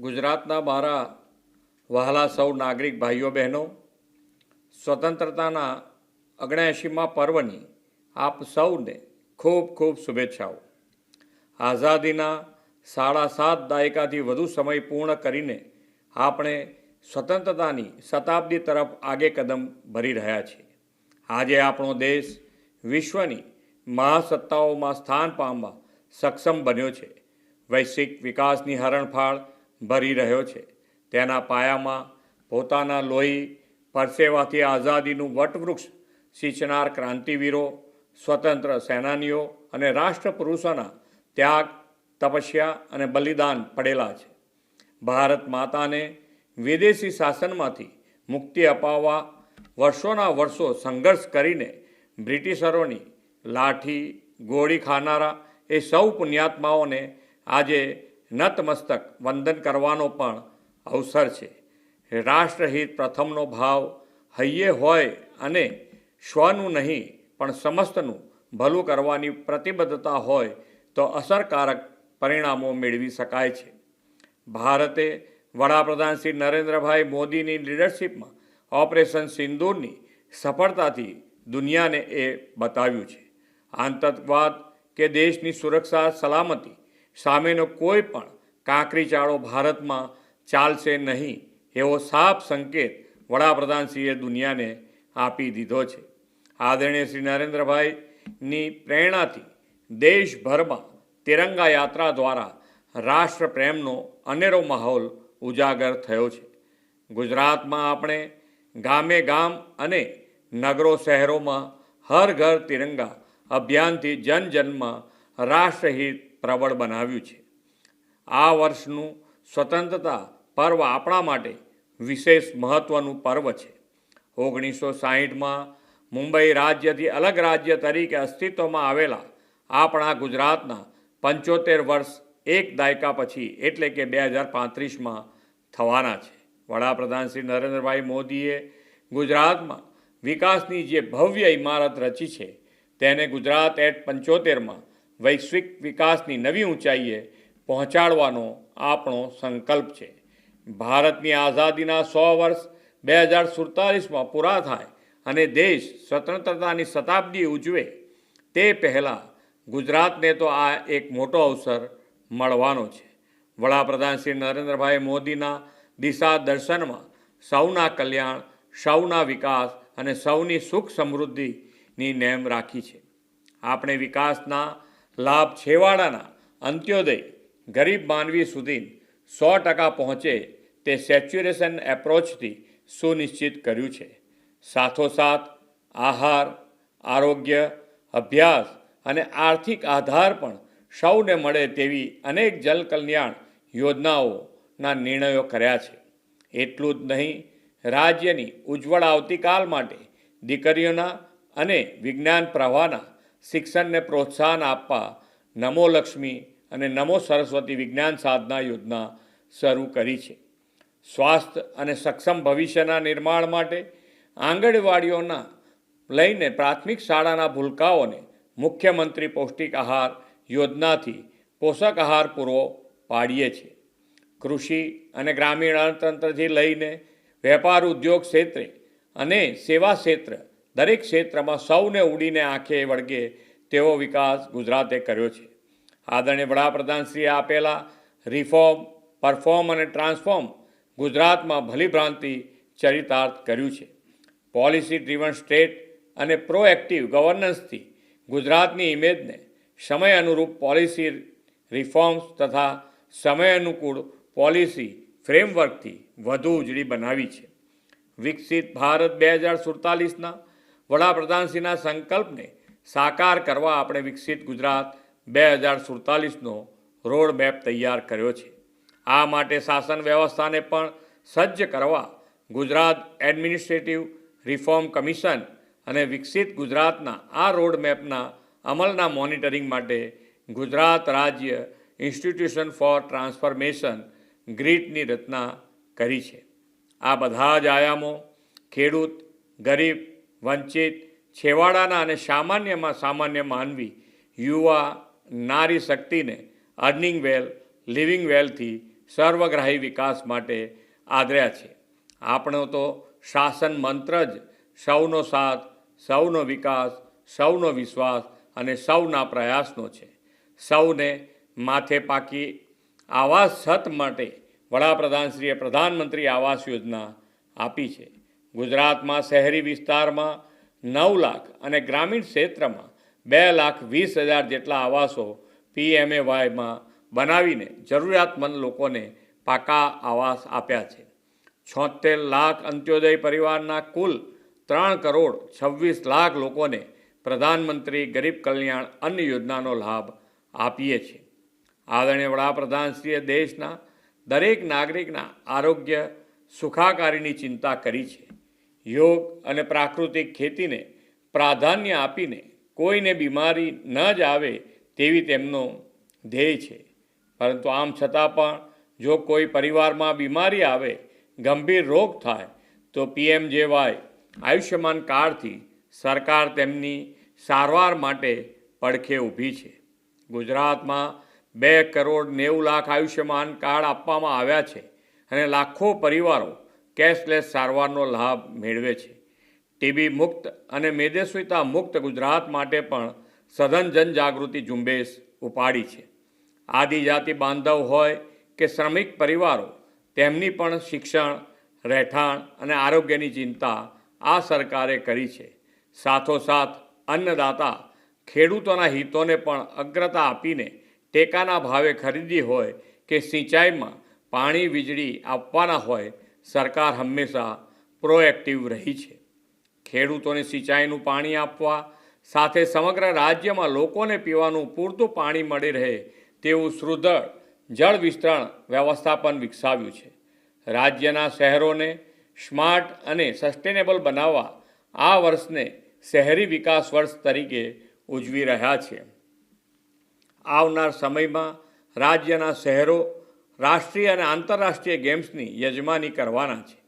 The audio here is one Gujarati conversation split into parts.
ગુજરાતના મારા વહાલા સૌ નાગરિક ભાઈઓ બહેનો, સ્વતંત્રતાના અગણ્યાએંશીમાં પર્વની આપ સૌને ખૂબ ખૂબ શુભેચ્છાઓ. આઝાદીના સાડા સાત દાયકાથી વધુ સમય પૂર્ણ કરીને આપણે સ્વતંત્રતાની શતાબ્દી તરફ આગે કદમ ભરી રહ્યા છીએ. આજે આપણો દેશ વિશ્વની મહાસત્તાઓમાં સ્થાન પામવા સક્ષમ બન્યો છે. વૈશ્વિક વિકાસની હરણફાળ ભરી રહ્યો છે. તેના પાયામાં પોતાના લોહી પરસેવાથી આઝાદીનું વટવૃક્ષ સિંચનાર ક્રાંતિવીરો, સ્વતંત્ર સેનાનીઓ અને રાષ્ટ્રપુરુષોના ત્યાગ, તપસ્યા અને બલિદાન પડેલા છે. ભારત માતાને વિદેશી શાસનમાંથી મુક્તિ અપાવવા વર્ષોના વર્ષો સંઘર્ષ કરીને બ્રિટિશરોની લાઠી ગોળી ખાનારા એ સૌ પુણ્યાત્માઓને આજે નતમસ્તક વંદન કરવાનો પણ અવસર છે. રાષ્ટ્રહિત પ્રથમનો ભાવ હૈયે હોય અને સ્વનું નહીં, પણ સમસ્તનું ભલું કરવાની પ્રતિબદ્ધતા હોય તો અસરકારક પરિણામો મેળવી શકાય છે. ભારતે વડાપ્રધાન શ્રી નરેન્દ્રભાઈ મોદીની લીડરશિપમાં ઓપરેશન સિંદૂરની સફળતાથી દુનિયાને એ બતાવ્યું છે. આતંકવાદ કે દેશની સુરક્ષા સલામતી સામેનો કોઈ પણ કાંકરી ચાળો ભારતમાં ચાલશે નહીં એવો સાફ સંકેત વડાપ્રધાનશ્રીએ દુનિયાને આપી દીધો છે. આદરણીય શ્રી નરેન્દ્રભાઈની પ્રેરણાથી દેશભરમાં તિરંગા યાત્રા દ્વારા રાષ્ટ્રપ્રેમનો અનેરો માહોલ ઉજાગર થયો છે. ગુજરાતમાં આપણે ગામે ગામ અને નગરો શહેરોમાં હર ઘર તિરંગા અભિયાનથી જન જનમાં રાષ્ટ્રહિત પ્રબળ બનાવ્યું છે. આ વર્ષનું સ્વતંત્રતા પર્વ આપણા માટે વિશેષ મહત્ત્વનું પર્વ છે. ઓગણીસો સાહીઠમાં મુંબઈ રાજ્યથી અલગ રાજ્ય તરીકે અસ્તિત્વમાં આવેલા આપણા ગુજરાતના પંચોતેર વર્ષ એક દાયકા પછી, એટલે કે બે હજાર પાંત્રીસમાં થવાના છે. વડાપ્રધાન શ્રી નરેન્દ્રભાઈ મોદીએ ગુજરાતમાં વિકાસની જે ભવ્ય ઇમારત રચી છે, તેને ગુજરાત એટ પંચોતેરમાં વૈશ્વિક વિકાસની નવી ઊંચાઈએ પહોંચાડવાનો આપણો સંકલ્પ છે. ભારતની આઝાદીના સો વર્ષ બે હજાર સુડતાલીસમાં પૂરા થાય અને દેશ સ્વતંત્રતાની શતાબ્દી ઉજવે, તે પહેલાં ગુજરાતને તો આ એક મોટો અવસર મળવાનો છે. વડાપ્રધાન શ્રી નરેન્દ્રભાઈ મોદીના દિશા દર્શનમાં સૌના કલ્યાણ, સૌના વિકાસ અને સૌની સુખ સમૃદ્ધિની નેમ રાખી છે. આપણે વિકાસના લાભ છેવાડાના અંત્યોદય ગરીબ માનવી સુધી સો ટકા પહોંચે તે સેચ્યુરેશન એપ્રોચથી સુનિશ્ચિત કર્યું છે. સાથોસાથ આહાર, આરોગ્ય, અભ્યાસ અને આર્થિક આધાર પણ સૌને મળે તેવી અનેક જલકલ્યાણ યોજનાઓના નિર્ણયો કર્યા છે. એટલું જ નહીં, રાજ્યની ઉજ્જવળ આવતીકાલ માટે દીકરીઓના અને વિજ્ઞાન પ્રવાહના શિક્ષણને પ્રોત્સાહન આપવા નમો લક્ષ્મી અને નમો સરસ્વતી વિજ્ઞાન સાધના યોજના શરૂ કરી છે. સ્વાસ્થ્ય અને સક્ષમ ભવિષ્યના નિર્માણ માટે આંગણવાડીઓના લઈને પ્રાથમિક શાળાના ભૂલકાઓને મુખ્યમંત્રી પૌષ્ટિક આહાર યોજનાથી પોષક આહાર પૂરો પાડીએ છીએ. કૃષિ અને ગ્રામીણ અર્થતંત્રથી લઈને વેપાર ઉદ્યોગ ક્ષેત્રે અને સેવા ક્ષેત્ર દરેક ક્ષેત્રમાં સૌને ઉડીને આંખે વળગે તેવો વિકાસ ગુજરાતે કર્યો છે. આદરણીય વડાપ્રધાનશ્રીએ આપેલા રિફોર્મ પરફોર્મ અને ટ્રાન્સફોર્મ ગુજરાતમાં ભલીભ્રાંતિ ચરિતાર્થ કર્યું છે. પોલિસી ડ્રીવન સ્ટેટ અને પ્રોએક્ટિવ ગવર્નન્સથી ગુજરાતની ઇમેજને સમય અનુરૂપ પોલિસી રિફોર્મ્સ તથા સમય અનુકૂળ પોલિસી ફ્રેમવર્કથી વધુ ઉજળી બનાવી છે. વિકસિત ભારત બે હજાર સુડતાલીસના વડાપ્રધાનશ્રીના સંકલ્પને સાકાર કરવા આપણે વિકસિત ગુજરાત બે હજાર સુડતાલીસનો રોડ મેપ તૈયાર કર્યો છે. આ માટે શાસન વ્યવસ્થાને પણ સજ્જ કરવા ગુજરાત એડમિનિસ્ટ્રેટિવ રિફોર્મ કમિશન અને વિકસિત ગુજરાતના આ રોડ મેપના અમલના મોનિટરિંગ માટે ગુજરાત રાજ્ય ઇન્સ્ટિટ્યુશન ફોર ટ્રાન્સફોર્મેશન ગ્રીટની રચના કરી છે. આ બધા જ આયામો ખેડૂત, ગરીબ વંચિત છેવાડાના અને સામાન્યમાં સામાન્ય માનવી યુવા નારી શક્તિને અર્નિંગ વેલ, લિવિંગ વેલથી સર્વગ્રાહી વિકાસ માટે આદર્યા છે. આપણો તો શાસન મંત્ર જ સૌનો સાથ, સૌનો વિકાસ, સૌનો વિશ્વાસ અને સૌના પ્રયાસનો છે. સૌને માથે પાકી આવાસ છત માટે વડાપ્રધાનશ્રીએ પ્રધાનમંત્રી આવાસ યોજના આપી છે. ગુજરાતમાં શહેરી વિસ્તારમાં નવ લાખ અને ગ્રામીણ ક્ષેત્રમાં બે લાખ વીસ હજાર જેટલા આવાસો પીએમએવાયમાં બનાવીને જરૂરિયાતમંદ લોકોને પાકા આવાસ આપ્યા છે. છોતેર લાખ અંત્યોદય પરિવારના કુલ ત્રણ કરોડ છવ્વીસ લાખ લોકોને પ્રધાનમંત્રી ગરીબ કલ્યાણ અન્ન યોજનાનો લાભ આપીએ છીએ. આદરણીય વડાપ્રધાનશ્રીએ દેશના દરેક નાગરિકના આરોગ્ય સુખાકારીની ચિંતા કરી છે. યોગ અને પ્રાકૃતિક ખેતીને પ્રાધાન્ય આપીને કોઈને બીમારી ન જ આવે તેવી તેમનો ધ્યેય છે. પરંતુ આમ છતાં પણ જો કોઈ પરિવારમાં બીમારી આવે, ગંભીર રોગ થાય, તો પીએમજેવાય આયુષ્યમાન કાર્ડથી સરકાર તેમની સારવાર માટે પડખે ઊભી છે. ગુજરાતમાં બે કરોડ નેવું લાખ આયુષ્યમાન કાર્ડ આપવામાં આવ્યા છે અને લાખો પરિવારો કેશલેસ સારવારનો લાભ મેળવે છે. ટીબી મુક્ત અને મેદસ્વીતા મુક્ત ગુજરાત માટે પણ સઘન જનજાગૃતિ ઝુંબેશ ઉપાડી છે. આદિજાતિ બાંધવ હોય કે શ્રમિક પરિવારો, તેમની પણ શિક્ષણ, રહેઠાણ અને આરોગ્યની ચિંતા આ સરકારે કરી છે. સાથોસાથ અન્નદાતા ખેડૂતોના હિતોને પણ અગ્રતા આપીને ટેકાના ભાવે ખરીદી હોય કે સિંચાઈમાં પાણી વીજળી આપવાના હોય સરકાર હંમેશા પ્રોએક્ટિવ રહી છે. ખેડૂતોને સિંચાઈનું પાણી આપવા સાથે સમગ્ર રાજ્યમાં લોકોને પીવાનું પૂરતું પાણી મળી રહે તેવું સુદૃઢ જળ વિસ્તરણ વ્યવસ્થાપન વિકસાવ્યું છે. રાજ્યના શહેરોને સ્માર્ટ અને સસ્ટેનેબલ બનાવવા આ વર્ષને શહેરી વિકાસ વર્ષ તરીકે ઉજવી રહ્યા છે. આવનાર સમયમાં રાજ્યના શહેરો રાષ્ટ્રીય અને આંતરરાષ્ટ્રીય ગેમ્સની યજમાની કરવાના છે.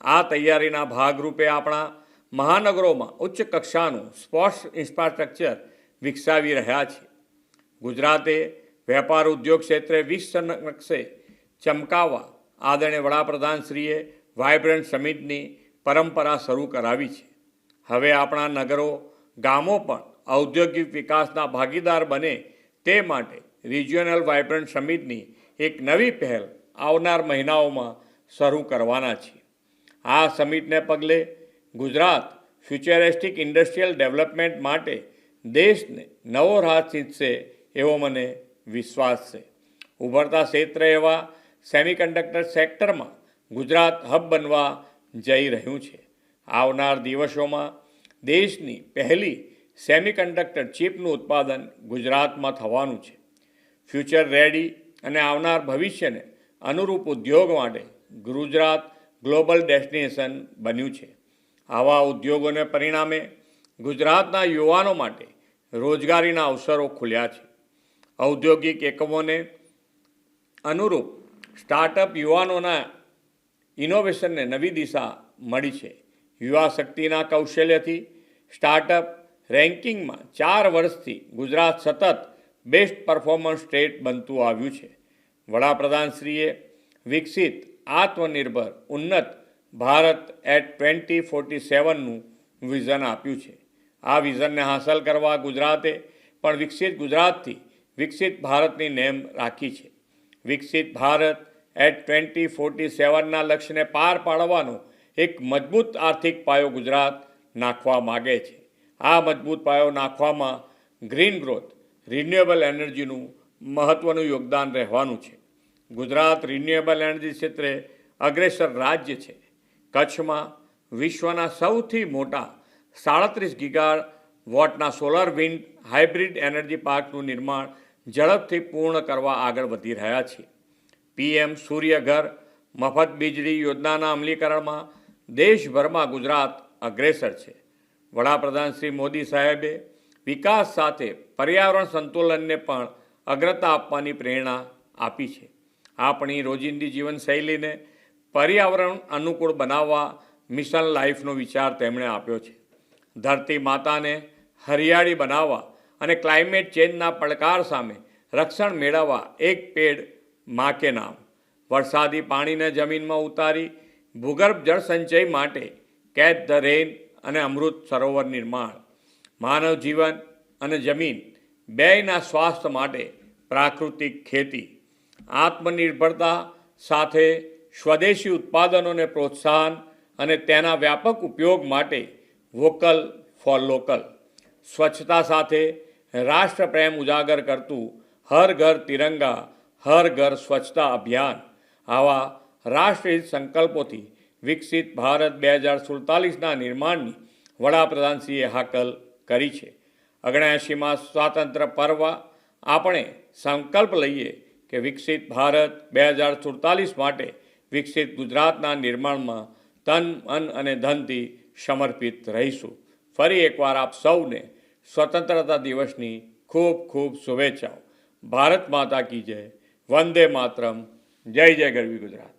આ તૈયારીના ભાગરૂપે આપણા મહાનગરોમાં ઉચ્ચ કક્ષાનું સ્પોર્ટ્સ ઇન્ફ્રાસ્ટ્રક્ચર વિકસાવી રહ્યા છે. ગુજરાતે વેપાર ઉદ્યોગ ક્ષેત્રે વિશ્વ નકશે ચમકાવવા આદરણીય વડાપ્રધાનશ્રીએ વાયબ્રન્ટ સમિટની પરંપરા શરૂ કરાવી છે. હવે આપણા નગરો, ગામો પણ ઔદ્યોગિક વિકાસના ભાગીદાર બને તે માટે રિજિયોનલ વાઇબ્રન્ટ સમિટની એક નવી પહેલ આવનાર મહિનાઓમાં શરૂ કરવાના છે. આ સમિટને પગલે ગુજરાત ફ્યુચરિસ્ટિક ઇન્ડસ્ટ્રીયલ ડેવલપમેન્ટ માટે દેશને નવો રાહ ચીંધશે એવો મને વિશ્વાસ છે. ઉભરતા ક્ષેત્ર એવા સેમિકન્ડક્ટર સેક્ટરમાં ગુજરાત હબ બનવા જઈ રહ્યું છે. આવનાર દિવસોમાં દેશની પહેલી સેમિકન્ડક્ટર ચિપનું ઉત્પાદન ગુજરાતમાં થવાનું છે. ફ્યુચર રેડી અને આવનાર ભવિષ્યને અનુરૂપ ઉદ્યોગ માટે ગુજરાત ગ્લોબલ ડેસ્ટિનેશન બન્યું છે. આવા ઉદ્યોગોને પરિણામે ગુજરાતના યુવાનો માટે રોજગારીના અવસરો ખુલ્યા છે. ઔદ્યોગિક એકમોને અનુરૂપ સ્ટાર્ટઅપ યુવાનોના ઇનોવેશનને નવી દિશા મળી છે. યુવા શક્તિના કૌશલ્યથી સ્ટાર્ટઅપ રેન્કિંગમાં ચાર વર્ષથી ગુજરાત સતત બેસ્ટ પરફોર્મન્સ સ્ટેટ બનતું આવ્યું છે. વડાપ્રધાનશ્રીએ વિકસિત આત્મનિર્ભર ઉન્નત ભારત એટ ટ્વેન્ટી ફોર્ટી સેવનનું વિઝન આપ્યું છે. આ વિઝનને હાંસલ કરવા ગુજરાતે પણ વિકસિત ગુજરાતથી વિકસિત ભારતની નેમ રાખી છે. વિકસિત ભારત એટ ટ્વેન્ટી ફોર્ટી સેવનના લક્ષ્યને પાર પાડવાનો એક મજબૂત આર્થિક પાયો ગુજરાત નાખવા માગે છે. આ મજબૂત પાયો નાખવામાં ગ્રીન ગ્રોથ રિન્યુએબલ એનર્જીનું મહત્ત્વનું યોગદાન રહેવાનું છે. ગુજરાત રિન્યુએબલ એનર્જી ક્ષેત્રે અગ્રેસર રાજ્ય છે. કચ્છમાં વિશ્વના સૌથી મોટા સાડત્રીસ ગીગા વોટના સોલર વિન્ડ હાઇબ્રિડ એનર્જી પાર્કનું નિર્માણ ઝડપથી પૂર્ણ કરવા આગળ વધી રહ્યા છે. પીએમ સૂર્યઘર મફત વીજળી યોજનાના અમલીકરણમાં દેશભરમાં ગુજરાત અગ્રેસર છે. વડાપ્રધાન શ્રી મોદી સાહેબે વિકાસ સાથે પર્યાવરણ સંતુલનને પણ અગ્રતા આપવાની પ્રેરણા આપી છે. આપણી રોજિંદી જીવનશૈલીને પર્યાવરણ અનુકૂળ બનાવવા મિશન લાઈફનો વિચાર તેમણે આપ્યો છે. ધરતી માતાને હરિયાળી બનાવવા અને ક્લાઇમેટ ચેન્જના પડકાર સામે રક્ષણ મેળવવા એક પેડ મા નામ. વરસાદી પાણીને જમીનમાં ઉતારી ભૂગર્ભ જળ સંચય માટે કેચ ધ રેન અને અમૃત સરોવર નિર્માણ. માનવ જીવન અને જમીન બેયના સ્વાસ્થ્ય માટે પ્રાકૃતિક ખેતી, આત્મનિર્ભરતા સાથે સ્વદેશી ઉત્પાદનોને પ્રોત્સાહન અને તેના વ્યાપક ઉપયોગ માટે વોકલ ફોર લોકલ, સ્વચ્છતા સાથે રાષ્ટ્રપ્રેમ ઉજાગર કરતું હર ઘર તિરંગા, હર ઘર સ્વચ્છતા અભિયાન, આવા રાષ્ટ્રહિત સંકલ્પોથી વિકસિત ભારત બે હજાર સુડતાલીસના નિર્માણની વડાપ્રધાનશ્રીએ હાકલ કરી છે. અગણ્યાએંશીમાં સ્વાતંત્ર્ય પર્વ. આપણે સંકલ્પ લઈએ કે વિકસિત ભારત બે હજાર સુડતાલીસ માટે વિકસિત ગુજરાતના નિર્માણમાં તન, મન અને ધનથી સમર્પિત રહીશું. ફરી એકવાર આપ સૌને સ્વતંત્રતા દિવસની ખૂબ ખૂબ શુભેચ્છાઓ. ભારત માતા કી જય. વંદે માતરમ. જય જય ગરવી ગુજરાત.